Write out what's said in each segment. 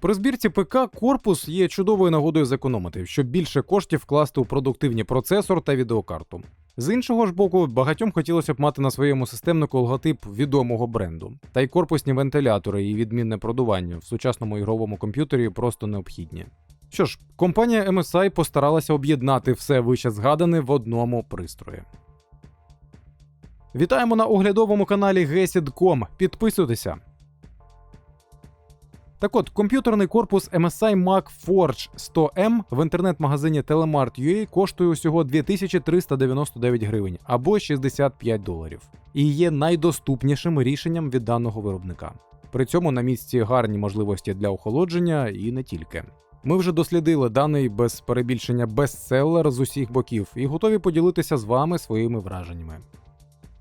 При збірці ПК корпус є чудовою нагодою зекономити, щоб більше коштів вкласти у продуктивні процесор та відеокарту. З іншого ж боку, багатьом хотілося б мати на своєму системнику логотип відомого бренду. Та й корпусні вентилятори і відмінне продування в сучасному ігровому комп'ютері просто необхідні. Що ж, компанія MSI постаралася об'єднати все вище згадане в одному пристрої. Вітаємо на оглядовому каналі Gesid.com. Підписуйтеся. Так от, комп'ютерний корпус MSI Mac Forge 100M в інтернет-магазині Telemart.ua коштує усього 2399 гривень або 65 доларів. І є найдоступнішим рішенням від даного виробника. При цьому на місці гарні можливості для охолодження і не тільки. Ми вже дослідили даний без перебільшення бестселер з усіх боків і готові поділитися з вами своїми враженнями.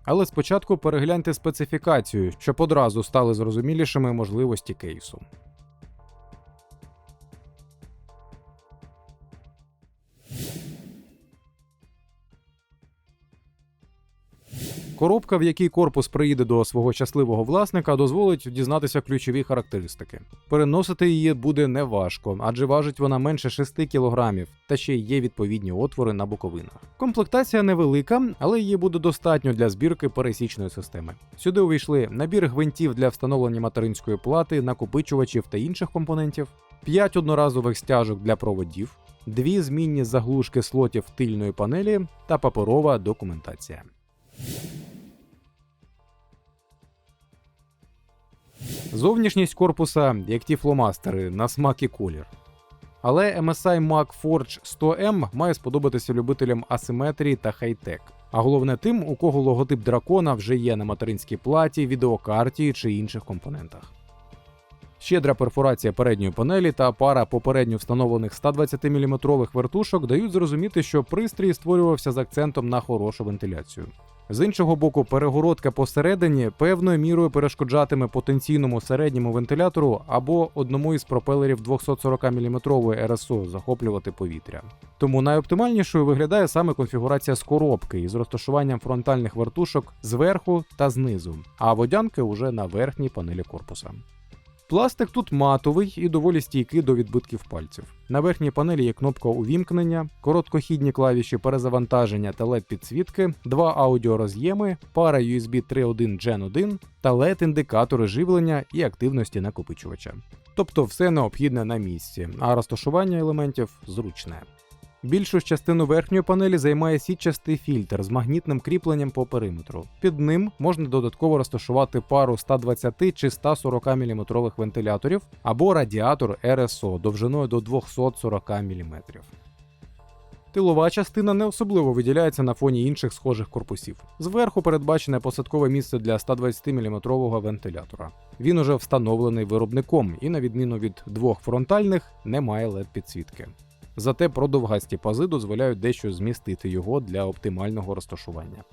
Але спочатку перегляньте специфікацію, щоб одразу стали зрозумілішими можливості кейсу. Коробка, в якій корпус приїде до свого щасливого власника, дозволить дізнатися ключові характеристики. Переносити її буде неважко, адже важить вона менше 6 кг, та ще є відповідні отвори на боковинах. Комплектація невелика, але її буде достатньо для збірки пересічної системи. Сюди увійшли набір гвинтів для встановлення материнської плати, накопичувачів та інших компонентів, 5 одноразових стяжок для проводів, дві змінні заглушки слотів тильної панелі та паперова документація. Зовнішність корпуса, як ті фломастери, на смак і колір. Але MSI Mac Forge 100M має сподобатися любителям асиметрії та хай-тек. А головне тим, у кого логотип дракона вже є на материнській платі, відеокарті чи інших компонентах. Щедра перфорація передньої панелі та пара попередньо встановлених 120 мм вертушок дають зрозуміти, що пристрій створювався з акцентом на хорошу вентиляцію. З іншого боку, перегородка посередині певною мірою перешкоджатиме потенційному середньому вентилятору або одному із пропелерів 240 мм РСО захоплювати повітря. Тому найоптимальнішою виглядає саме конфігурація з коробки із розташуванням фронтальних вертушок зверху та знизу, а водянки уже на верхній панелі корпуса. Пластик тут матовий і доволі стійкий до відбитків пальців. На верхній панелі є кнопка увімкнення, короткохідні клавіші перезавантаження та led підсвітки, два аудіороз'єми, пара USB 3.1 Gen 1 та led індикатори живлення і активності накопичувача. Тобто все необхідне на місці, а розташування елементів зручне. Більшу частину верхньої панелі займає сітчастий фільтр з магнітним кріпленням по периметру. Під ним можна додатково розташувати пару 120 чи 140 мм вентиляторів або радіатор RSO довжиною до 240 мм. Тилова частина не особливо виділяється на фоні інших схожих корпусів. Зверху передбачене посадкове місце для 120 мм вентилятора. Він уже встановлений виробником і, на відміну від двох фронтальних, не має led підсвітки. Зате продовгасті пази дозволяють дещо змістити його для оптимального розташування.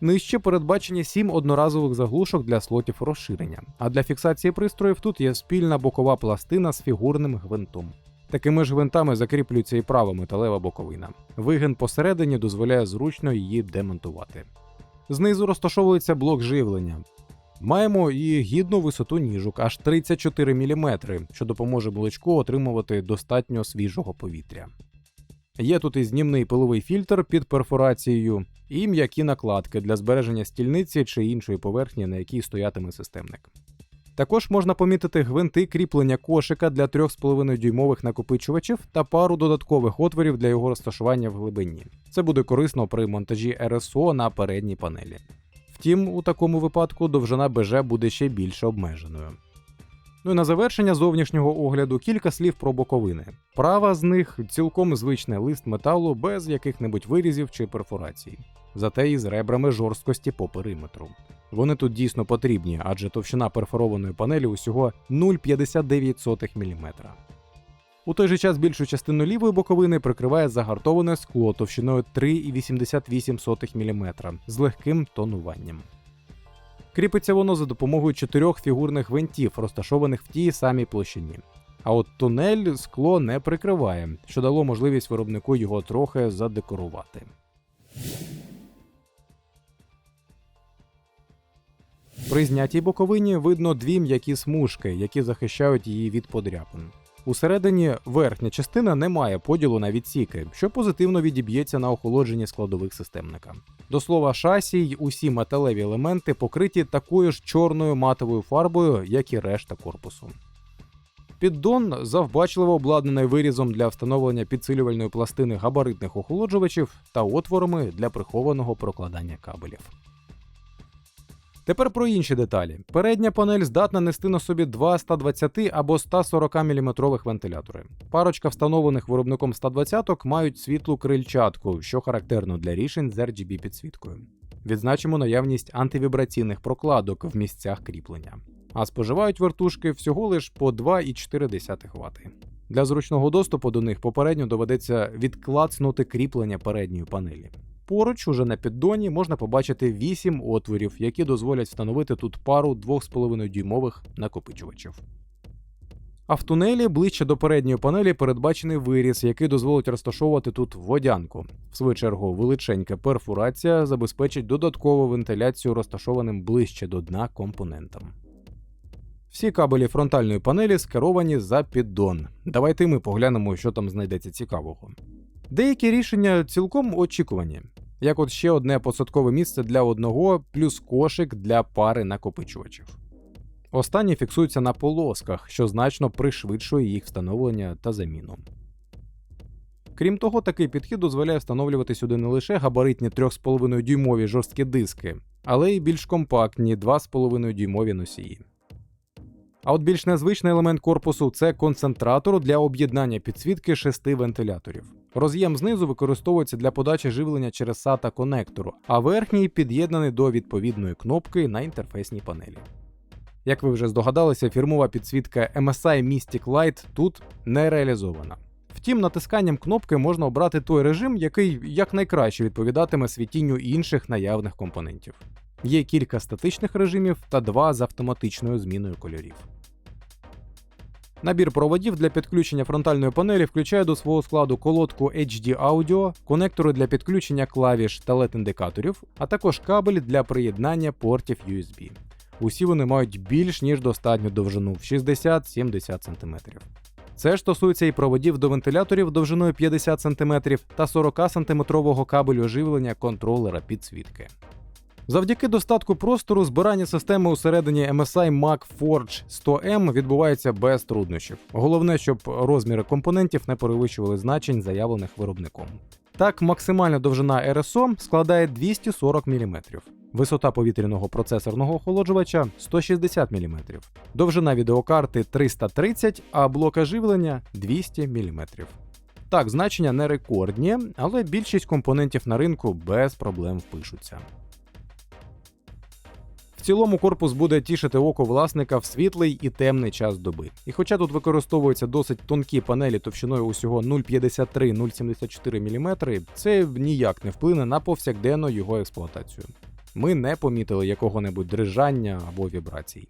Нижче передбачені 7 одноразових заглушок для слотів розширення, а для фіксації пристроїв тут є спільна бокова пластина з фігурним гвинтом. Такими ж гвинтами закріплюється і права металева боковина. Вигин посередині дозволяє зручно її демонтувати. Знизу розташовується блок живлення. Маємо і гідну висоту ніжок аж 34 мм, що допоможе молочку отримувати достатньо свіжого повітря. Є тут і знімний пиловий фільтр під перфорацією, і м'які накладки для збереження стільниці чи іншої поверхні, на якій стоятиме системник. Також можна помітити гвинти кріплення кошика для 3,5 дюймових накопичувачів та пару додаткових отворів для його розташування в глибині. Це буде корисно при монтажі RSO на передній панелі. Втім, у такому випадку довжина БЖ буде ще більше обмеженою. Ну і на завершення зовнішнього огляду кілька слів про боковини. Права з них цілком звичний лист металу без яких-небудь вирізів чи перфорацій, зате із ребрами жорсткості по периметру. Вони тут дійсно потрібні, адже товщина перфорованої панелі усього 0,59 мм. У той же час більшу частину лівої боковини прикриває загартоване скло товщиною 3,88 мм з легким тонуванням. Кріпиться воно за допомогою чотирьох фігурних гвинтів, розташованих в тій самій площині. А от тунель скло не прикриває, що дало можливість виробнику його трохи задекорувати. При знятій боковині видно дві м'які смужки, які захищають її від подряпин. Усередині верхня частина не має поділу на відсіки, що позитивно відіб'ється на охолодженні складових системника. До слова, шасі й усі металеві елементи покриті такою ж чорною матовою фарбою, як і решта корпусу. Піддон завбачливо обладнаний вирізом для встановлення підсилювальної пластини габаритних охолоджувачів та отворами для прихованого прокладання кабелів. Тепер про інші деталі. Передня панель здатна нести на собі два 120 або 140 мм вентилятори. Парочка встановлених виробником 120 мають світлу крильчатку, що характерно для рішень з RGB підсвіткою. Відзначимо наявність антивібраційних прокладок в місцях кріплення. А споживають вертушки всього лиш по 2,4 Вт. Для зручного доступу до них попередньо доведеться відклацнути кріплення передньої панелі. Поруч, уже на піддоні, можна побачити 8 отворів, які дозволять встановити тут пару 2,5 дюймових накопичувачів. А в тунелі ближче до передньої панелі передбачений виріз, який дозволить розташовувати тут водянку. В свою чергу, величенька перфорація забезпечить додаткову вентиляцію розташованим ближче до дна компонентам. Всі кабелі фронтальної панелі скеровані за піддон. Давайте ми поглянемо, що там знайдеться цікавого. Деякі рішення цілком очікувані, як от ще одне посадкове місце для одного, плюс кошик для пари накопичувачів. Останні фіксуються на полосках, що значно пришвидшує їх встановлення та заміну. Крім того, такий підхід дозволяє встановлювати сюди не лише габаритні 3,5 дюймові жорсткі диски, але й більш компактні 2,5 дюймові носії. А от більш незвичний елемент корпусу це концентратор для об'єднання підсвітки шести вентиляторів. Роз'єм знизу використовується для подачі живлення через SATA конектору, а верхній під'єднаний до відповідної кнопки на інтерфейсній панелі. Як ви вже здогадалися, фірмова підсвітка MSI Mystic Light тут не реалізована. Втім, натисканням кнопки можна обрати той режим, який якнайкраще відповідатиме світінню інших наявних компонентів. Є кілька статичних режимів та два з автоматичною зміною кольорів. Набір проводів для підключення фронтальної панелі включає до свого складу колодку HD Audio, конектори для підключення клавіш та LED-індикаторів, а також кабель для приєднання портів USB. Усі вони мають більш ніж достатню довжину в 60-70 см. Це ж стосується і проводів до вентиляторів довжиною 50 см та 40 см кабелю живлення контролера підсвітки. Завдяки достатку простору збирання системи усередині MSI Mac Forge 100M відбувається без труднощів. Головне, щоб розміри компонентів не перевищували значень, заявлених виробником. Так, максимальна довжина RSO складає 240 мм, висота повітряного процесорного охолоджувача 160 мм, довжина відеокарти 330, а блока живлення 200 мм. Так, значення не рекордні, але більшість компонентів на ринку без проблем впишуться. Цілому корпус буде тішити око власника в світлий і темний час доби. І хоча тут використовуються досить тонкі панелі товщиною усього 0,53-0,74 мм, це ніяк не вплине на повсякденну його експлуатацію. Ми не помітили якого-небудь дрижання або вібрацій.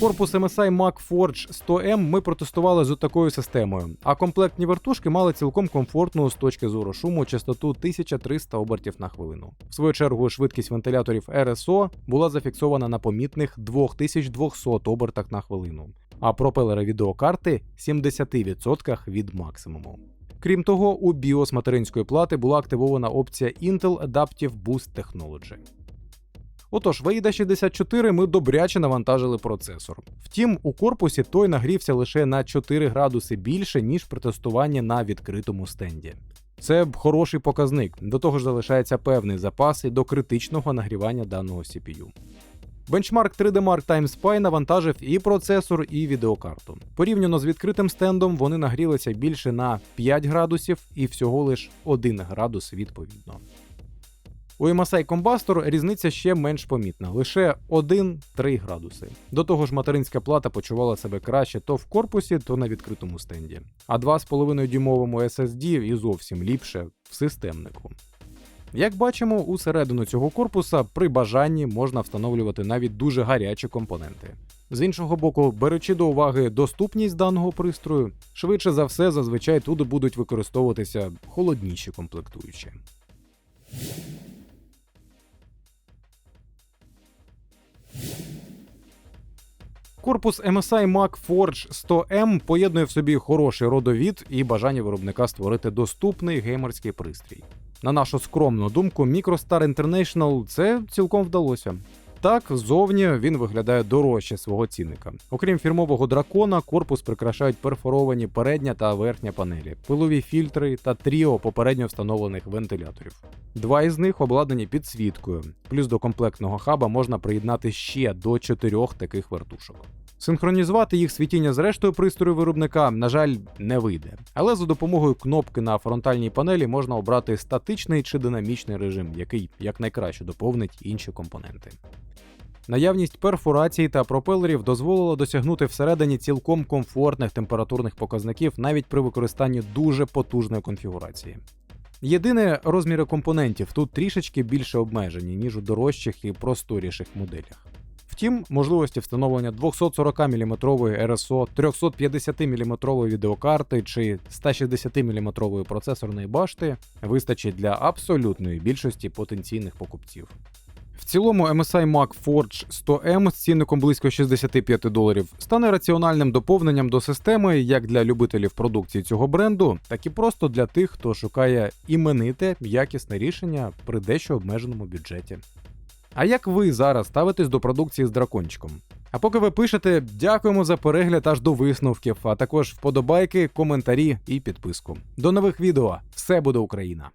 Корпус MSI Mac Forge 100M ми протестували з такою системою, а комплектні вертушки мали цілком комфортну з точки зору шуму частоту 1300 обертів на хвилину. В свою чергу швидкість вентиляторів RSO була зафіксована на помітних 2200 обертах на хвилину, а пропелери відеокарти 70% від максимуму. Крім того, у BIOS материнської плати була активована опція Intel Adaptive Boost Technology. Отож, в AIDA 64 ми добряче навантажили процесор. Втім, у корпусі той нагрівся лише на 4 градуси більше, ніж при тестуванні на відкритому стенді. Це хороший показник, до того ж залишається певний запас і до критичного нагрівання даного CPU. Бенчмарк 3D Mark Time навантажив і процесор, і відеокарту. Порівняно з відкритим стендом, вони нагрілися більше на 5 градусів і всього лиш 1 градус відповідно. У MSI Combustor різниця ще менш помітна, лише 1-3 градуси. До того ж, материнська плата почувала себе краще то в корпусі, то на відкритому стенді. А 2,5 дюймовому SSD і зовсім ліпше в системнику. Як бачимо, усередину цього корпуса при бажанні можна встановлювати навіть дуже гарячі компоненти. З іншого боку, беручи до уваги доступність даного пристрою, швидше за все, зазвичай туди будуть використовуватися холодніші комплектуючі. Корпус MSI Mac Forge 100M поєднує в собі хороший родовід і бажання виробника створити доступний геймерський пристрій. На нашу скромну думку, MicroStar International це цілком вдалося. Так, ззовні він виглядає дорожче свого цінника. Окрім фірмового дракона, корпус прикрашають перфоровані передня та верхня панелі, пилові фільтри та тріо попередньо встановлених вентиляторів. Два із них обладнані підсвіткою, плюс до комплектного хаба можна приєднати ще до чотирьох таких вертушок. Синхронізувати їх світіння з рештою пристрою виробника, на жаль, не вийде. Але за допомогою кнопки на фронтальній панелі можна обрати статичний чи динамічний режим, який якнайкраще доповнить інші компоненти. Наявність перфорацій та пропелерів дозволила досягнути всередині цілком комфортних температурних показників навіть при використанні дуже потужної конфігурації. Єдине, розміри компонентів тут трішечки більше обмежені, ніж у дорожчих і просторіших моделях. Втім, можливості встановлення 240 мм RSO, 350 мм відеокарти чи 160 мм процесорної башти вистачить для абсолютної більшості потенційних покупців. В цілому MSI Mac Forge 100M з цінником близько 65 доларів стане раціональним доповненням до системи як для любителів продукції цього бренду, так і просто для тих, хто шукає імените якісне рішення при дещо обмеженому бюджеті. А як ви зараз ставитесь до продукції з дракончиком? А поки ви пишете, дякуємо за перегляд аж до висновків, а також вподобайки, коментарі і підписку. До нових відео! Все буде Україна!